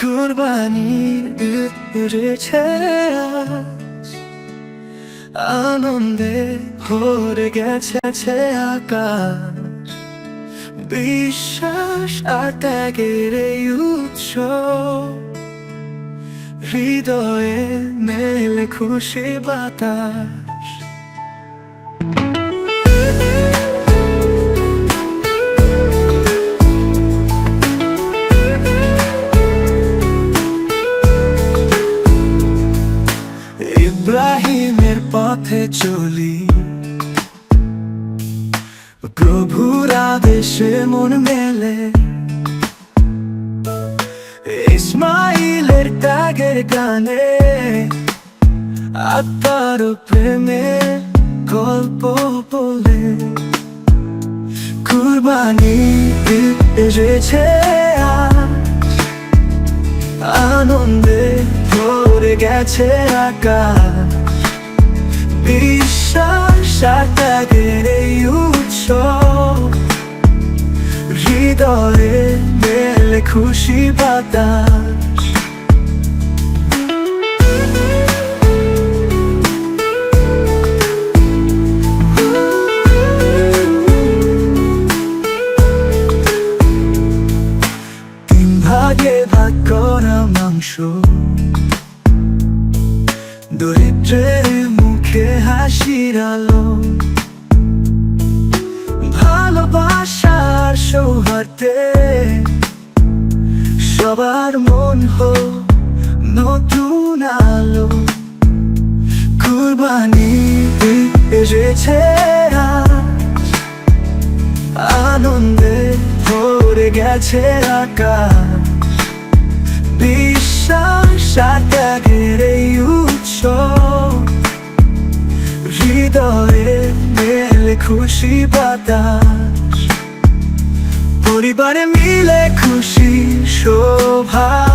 কুরবানি উড়েছে আনন্দে ভরে গেছে আকাশ। বিশ্বাস আর ত্যাগের এই উৎসব হৃদয়ে মেলে খুশি বাতাস। পথে চলি। প্রভুর আদেশে মন মেলে। ইসমাইলের ত্যাগের গানে, আত্মার প্রেমে গল্প বলে। কুরবানি এসেছে আনন্দে ভরে গেছে আকাশ। হৃদয়ে মেলে খুশি বাতাস। তিন ভাগে ভাগ করা মাংস। দরিদ্রের মুখে হাসির আলো। ভালোবাসার সবার মন হোক, নতুন আলো কুরবানি এসেছে আনন্দে ভরে গেছে আকাশ। বিশ্বাস আর ত্যাগের এই উৎসব। হৃদয়ে মেলে খুশি বাতাস। পরিবারে মিলে খুশি শোভা।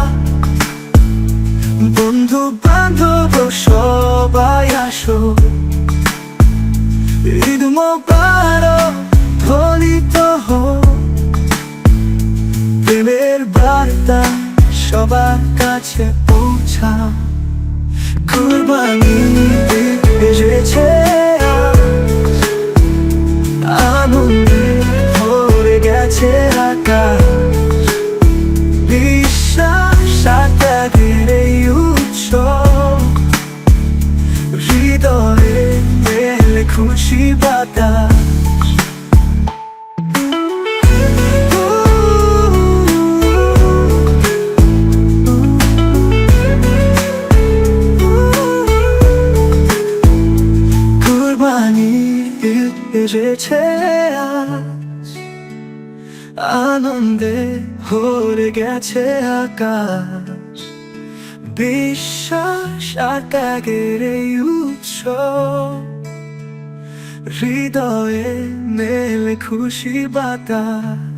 বন্ধু বান্ধব সবাই আসো। ঈদ মোবারক ফলিত হোক। প্রেমের বার্তা সবার কাছে পৌঁছা। কুরবানি এসেছে। এসেছে আজ। আনন্দে ভরে গেছে আকাশ। বিশ্বাস আর ত্যাগের এই হৃদয়ে মেলে খুশি বাতাস।